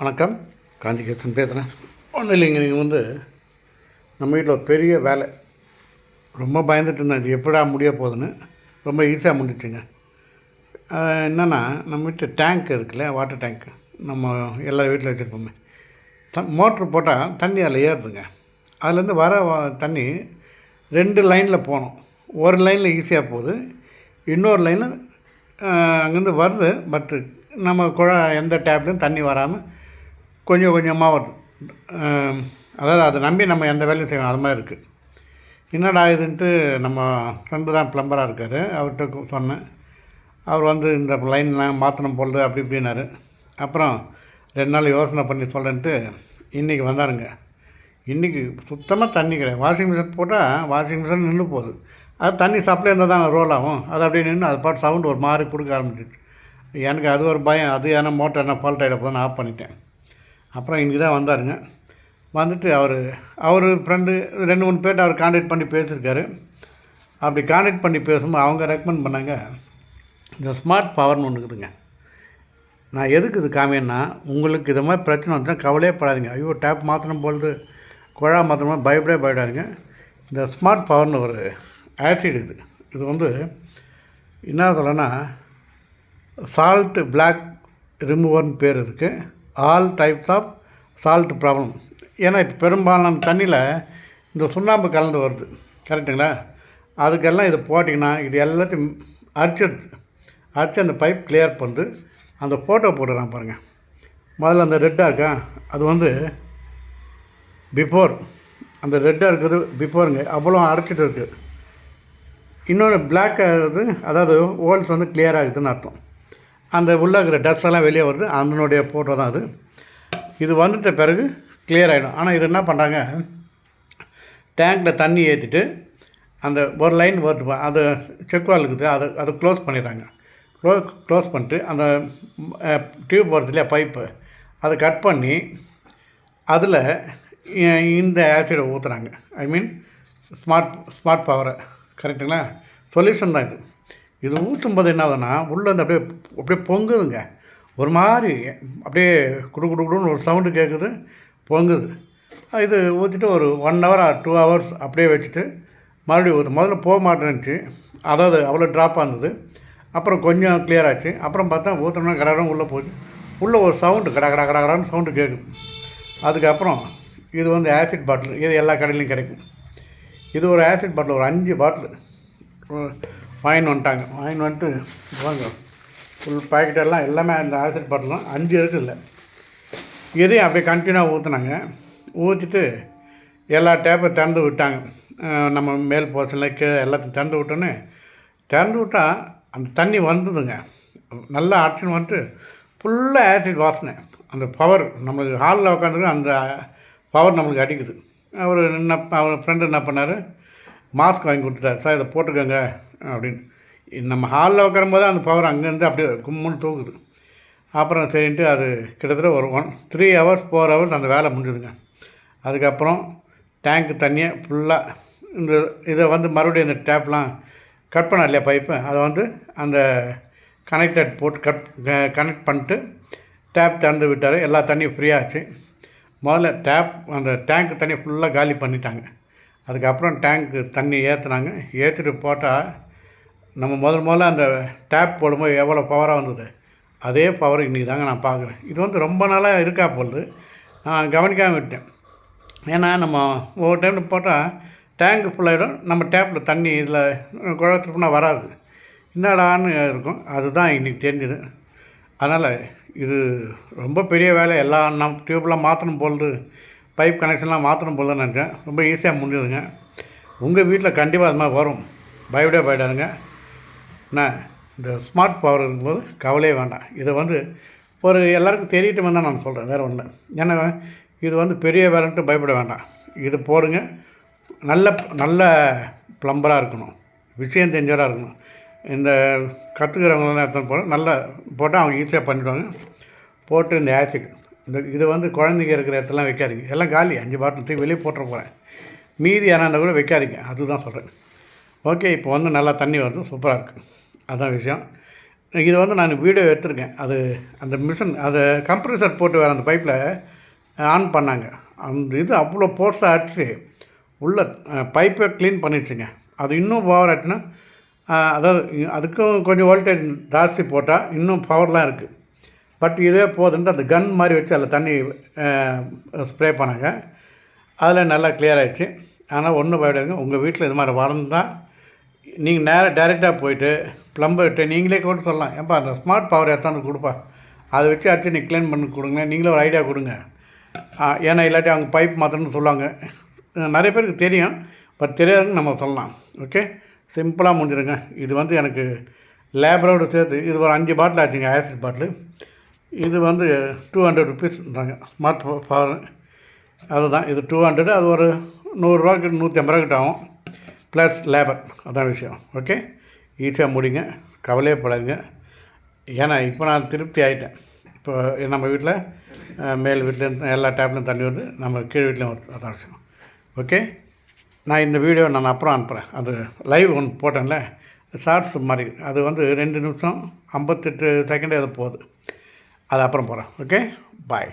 வணக்கம். காந்திகேசன் பேசுகிறேன் ஒன்றும் இல்லைங்க நீங்கள் வந்து நம்ம வீட்டில் ஒரு பெரிய வேலை. ரொம்ப பயந்துட்டு இருந்தேன் இது எப்படா முடிய போகுதுன்னு. ரொம்ப ஈஸியாக முடிச்சுங்க என்னென்னா நம்ம வீட்டு டேங்க் இருக்குல்ல வாட்டர் டேங்க் நம்ம எல்லா வீட்டில் வச்சுருப்போமே. த மோட்ரு போட்டால் தண்ணி அதில் ஏறுதுங்க. அதுலேருந்து வர தண்ணி ரெண்டு லைனில் போகணும். ஒரு லைனில் ஈஸியாக போகுது. இன்னொரு லைனில் அங்கேருந்து வருது பட்டு நம்ம குழா எந்த டேப்லேயும் தண்ணி வராமல் கொஞ்சம் கொஞ்சமாக வருது அதாவது அதை நம்பி நம்ம எந்த வேலையும் செய்யணும் அது மாதிரி இருக்குது என்னடா இதுன்ட்டு நம்ம ஃப்ரெண்டு தான் ப்ளம்பராக இருக்கார். அவர்கிட்ட சொன்னேன். அவர் வந்து இந்த லைன்லாம் மாற்றணும் போடுறது அப்படி இப்படின்னாரு. அப்புறம் ரெண்டு நாள் யோசனை பண்ணி சொல்கிறேன்ட்டு இன்றைக்கி வந்தாருங்க. இன்றைக்கி சுத்தமாக தண்ணி கிடையாது. வாஷிங் மிஷின் போட்டால் வாஷிங் மிஷின் நின்று போகுது. அது தண்ணி சப்ளை இருந்தால் தான் ரோல் ஆகும். அது அப்படியே நின்று அது பாட்டு சவுண்டு ஒரு மாதிரி கொடுக்க ஆரம்பிச்சிச்சு. எனக்கு அது ஒரு பயம். அது ஏன்னா மோட்டர் என்ன ஃபால்ட் ஆகிட போதுன்னு ஆஃப் பண்ணிட்டேன். அப்புறம் இன்றைக்கி தான் வந்தாருங்க. வந்துட்டு அவர் அவர் ஃப்ரெண்டு ரெண்டு மூணு பேர்ட்ட அவர் காண்டாக்ட் பண்ணி பேசியிருக்காரு. அப்படி காண்டாக்ட் பண்ணி பேசும்போது அவங்க ரெக்கமெண்ட் பண்ணாங்க இந்த ஸ்மார்ட் பவர்னு ஒன்று இருக்குதுங்க. நான் எதுக்கு இது காமியன்னா உங்களுக்கு இது மாதிரி பிரச்சனை வந்துச்சுன்னா கவலையே படாதீங்க. ஐயோ டேப் மாற்றணும் பொழுது குழா மாற்றணும் பயப்படவே பயப்படாதுங்க. இந்த ஸ்மார்ட் பவர்னு ஒரு ஆசிட் இது. இது வந்து என்ன சொல்லனா சால்ட் பிளாக் ரிமூவர்னு பேர் இருக்குது all types of salt problem ஏன்னா இப்போ பெரும்பாலான தண்ணியில் இந்த சுண்ணாம்பு கலந்து வருது. கரெக்டுங்களா அதுக்கெல்லாம் இது போட்டிங்கன்னா இது எல்லாத்தையும் அரிச்சிடுது அரிச்சு அந்த பைப் கிளியர் பண்ணுது அந்த ஃபோட்டோ போட்டுறான் பாருங்கள் முதல்ல அந்த ரெட்டாக இருக்கா? அது வந்து பிஃபோர் அந்த ரெட்டாக இருக்குது பிஃபோருங்க அவ்வளோ அடைச்சிட்டு இருக்குது இன்னொன்று பிளாக் ஆகுது அதாவது ஹோல்ஸ் வந்து கிளியர் ஆகுதுன்னு அர்த்தம். அந்த உள்ளே இருக்கிற டஸ்ட் எல்லாம் வெளியே வருது. அதனுடைய ஃபோட்டோ தான் அது. இது வந்துட்ட பிறகு கிளியர் ஆகிடும் ஆனால் இது என்ன பண்ணுறாங்க டேங்க்கில் தண்ணி ஏற்றிட்டு அந்த ஒரு லைன் வருது அது செக் வால் இருக்குது. அதை அதை க்ளோஸ் பண்ணிடுறாங்க. க்ளோ க்ளோஸ் பண்ணிட்டு அந்த டியூப் வருது இல்லையா பைப்பு அதை கட் பண்ணி அதில் இந்த ஆசிடை ஊற்றுறாங்க ஐ மீன் ஸ்மார்ட் ஸ்மார்ட் பவரை கரெக்டுங்களா சொல்யூஷன் தான் இது. இது ஊற்றும்போது என்ன ஆகுதுன்னா உள்ளே வந்து அப்படியே அப்படியே பொங்குதுங்க. ஒரு மாதிரி அப்படியே குடு குடு குடுன்னு ஒரு சவுண்டு கேட்குது பொங்குது. இது ஊற்றிட்டு ஒரு ஒன் ஹவர் டூ ஹவர்ஸ் அப்படியே வச்சுட்டு மறுபடியும் ஊற்று முதல்ல போக மாட்டேன்னுச்சு. அதாவது அவ்வளோ ட்ராப்பாக இருந்தது. அப்புறம் கொஞ்சம் கிளியர் ஆச்சு. அப்புறம் பார்த்தா ஊற்றினோம்னா கடகடம் உள்ளே போச்சு உள்ளே ஒரு சவுண்டு கட கட கட கடன்னு சவுண்டு கேட்குது. அதுக்கப்புறம் இது வந்து ஆசிட் பாட்டில் இது எல்லா கடையிலையும் கிடைக்கும். இது ஒரு ஆசிட் பாட்டில் ஒரு அஞ்சு பாட்டில் வாங்கின்னு வந்துட்டாங்க. வாங்கின்னு வந்துட்டு வாங்க ஃபுல் பாக்கெட் எல்லாம் எல்லாமே அந்த ஆசிட் பாட்டிலாம் அஞ்சு இருக்குதுல்ல. இதையும் அப்படியே கண்டினியூவாக ஊற்றுனாங்க ஊற்றிட்டு எல்லா டேப்பை திறந்து விட்டாங்க. நம்ம மேல் போர்ஷனில் கீழே எல்லாத்தையும் திறந்து விட்டோன்னே திறந்து விட்டால் அந்த தண்ணி வந்ததுங்க. நல்லா அடிச்சுன்னு வந்துட்டு ஃபுல்லாக ஆசிட் வாசனை. அந்த பவர் நம்மளுக்கு ஹாலில் உட்காந்துருக்கு அந்த பவர் நம்மளுக்கு அடிக்குது. அவர் என்ன அவர் ஃப்ரெண்டு என்ன பண்ணார்? மாஸ்க் வாங்கி கொடுத்துட்டார். சார் இதை போட்டுக்கோங்க அப்படின்னு. நம்ம ஹாலில் உட்காரும்போது அந்த பவர் அங்கேருந்து அப்படியே கும்முன்னு தூக்குது அப்புறம் சரின்ட்டு அது கிட்டத்தட்ட ஒரு one three hours four hours அந்த வேலை முடிஞ்சுதுங்க. அதுக்கப்புறம் டேங்க்கு தண்ணியை ஃபுல்லாக இந்த இதை வந்து மறுபடியும் இந்த டேப்லாம் கட் பண்ண இல்லையா பைப்பு அதை வந்து அந்த கனெக்டட் போட்டு கட் கனெக்ட் பண்ணிட்டு டேப் திறந்து விட்டார். எல்லா தண்ணியும் ஃப்ரீயாச்சு முதல்ல டேப் அந்த டேங்க் தண்ணியை ஃபுல்லாக காலி பண்ணிட்டாங்க. அதுக்கப்புறம் டேங்க்கு தண்ணி ஏற்றுனாங்க ஏற்றிட்டு போட்டால் நம்ம முதல் முதல்ல அந்த டேப் போடும்போது எவ்வளோ பவராக வந்தது? அதே பவர் இன்றைக்கி தாங்க நான் பார்க்குறேன். இது வந்து ரொம்ப நாளாக இருக்கா போகுது நான் கவனிக்காமல் விட்டேன். ஏன்னா நம்ம ஒவ்வொரு டைம் போட்டால் டேங்க் ஃபுல்லாகிடும் நம்ம டேப்பில் தண்ணி இதில் குழத்துனா வராது. என்னடான்னு இருக்கும். அதுதான் இன்றைக்கி தெரிஞ்சுது. அதனால் இது ரொம்ப பெரிய வேலை. எல்லாம் நம் டியூப்லாம் மாற்றணும் பொழுது பைப் கனெக்ஷன்லாம் மாற்றணும் போல நினச்சேன். ரொம்ப ஈஸியாக முடிஞ்சதுங்க. உங்கள் வீட்டில் கண்டிப்பாக அது மாதிரி வரும். பயப்படவே பயப்படாதுங்க. என்ன இந்த ஸ்மார்ட் பவர் இருக்கும்போது கவலையே வேண்டாம். இதை வந்து ஒரு எல்லாருக்கும் தெரியட்டும் தான் நான் சொல்கிறேன் வேறு ஒன்றும் இல்லை. ஏன்னா இது வந்து பெரிய வேலைன்ட்டு பயப்பட வேண்டாம். இது போடுங்க. நல்ல நல்ல ப்ளம்பராக இருக்கணும். விஷயம் தெரிஞ்சவராக இருக்கணும். இந்த கற்றுக்கிறவங்களாம் எத்தனை போகிற நல்லா போட்டால் அவங்க ஈஸியாக பண்ணிவிடுவாங்க போட்டு இந்த ஆசிட் இந்த இது வந்து குழந்தைங்க இருக்கிற இடத்துலாம் வைக்காதீங்க. எல்லாம் காலி. அஞ்சு பாட்டில் தூக்கி வெளியே போட்டுற போகிறேன் மீதி யாராக இருந்தால் கூட வைக்காதீங்க. அதுதான் சொல்கிறேன் ஓகே இப்போ வந்து நல்லா தண்ணி வருது. சூப்பராக இருக்குது அதுதான் விஷயம். இது வந்து நான் வீடியோ எடுத்திருக்கேன். அது அந்த மிஷின் அதை கம்ப்ரெசர் போட்டு வேறு அந்த பைப்பில் ஆன் பண்ணாங்க. அந்த இது அவ்வளோ ஃபோர்ஸாக அடிச்சு உள்ள பைப்பை க்ளீன் பண்ணிடுச்சுங்க. அது இன்னும் பவர் ஆச்சுன்னா அதாவது அதுக்கும் கொஞ்சம் வோல்டேஜ் ஜாஸ்தி போட்டால் இன்னும் பவர்லாம் இருக்குது பட் இதே போதுன்ட்டு அந்த கன் மாதிரி வச்சு அதில் தண்ணி ஸ்ப்ரே பண்ணாங்க. அதில் நல்லா கிளியர் ஆகிடுச்சு ஆனால் ஒன்றும் பயப்படாதுங்க. உங்கள் வீட்டில் இது மாதிரி வளர்ந்தால் நீங்கள் நேராக டைரெக்டாக போயிட்டு ப்ளம்பர்கிட்ட நீங்களே கூட சொல்லலாம் ஏப்பா அந்த ஸ்மார்ட் பவர் எடுத்தாந்து கொடுப்பா. அதை வச்சு அடிச்சு நீ க்ளீன் பண்ணி கொடுங்க. நீங்களே ஒரு ஐடியா கொடுங்க. ஏன்னா இல்லாட்டி அவங்க பைப் மாற்றணும்னு சொல்லுவாங்க. நிறைய பேருக்கு தெரியும். பட் தெரியாதுன்னு நம்ம சொல்லலாம். ஓகே சிம்பிளாக முடிஞ்சிடுங்க இது வந்து எனக்கு லேபரோடு சேர்த்து இது ஒரு அஞ்சு பாட்டில் ஆச்சுங்க ஆசிட் பாட்டில் இது வந்து டூ ஹண்ட்ரட் ருபீஸ்ன்றாங்க ஸ்மார்ட் ஃபோன் அதுதான். இது டூ ஹண்ட்ரடு அது ஒரு நூறுரூவாக்கிட்ட நூற்றி ஐம்பது ரூபா கிட்ட ஆகும். ப்ளஸ் லேபர் அதான் விஷயம். ஓகே ஈஸியாக முடிங்க. கவலையே படாதீங்க. ஏன்னா இப்போ நான் திருப்தி ஆகிட்டேன் இப்போ நம்ம வீட்டில் மேல் வீட்டிலேருந்து எல்லா டேப்லையும் தண்ணி வருது. நம்ம கீழ் வீட்லேயும் வருது. அதான் விஷயம். ஓகே நான் இந்த வீடியோ நான் அப்புறம் அனுப்புகிறேன் அது லைவ் ஒன்று போட்டேன்ல. ஷார்ட்ஸ் மாதிரி. அது வந்து ரெண்டு நிமிஷம் ஐம்பத்தெட்டு செகண்டே அது போகுது. அது அப்புறம் போகிறேன் ஓகே பாய்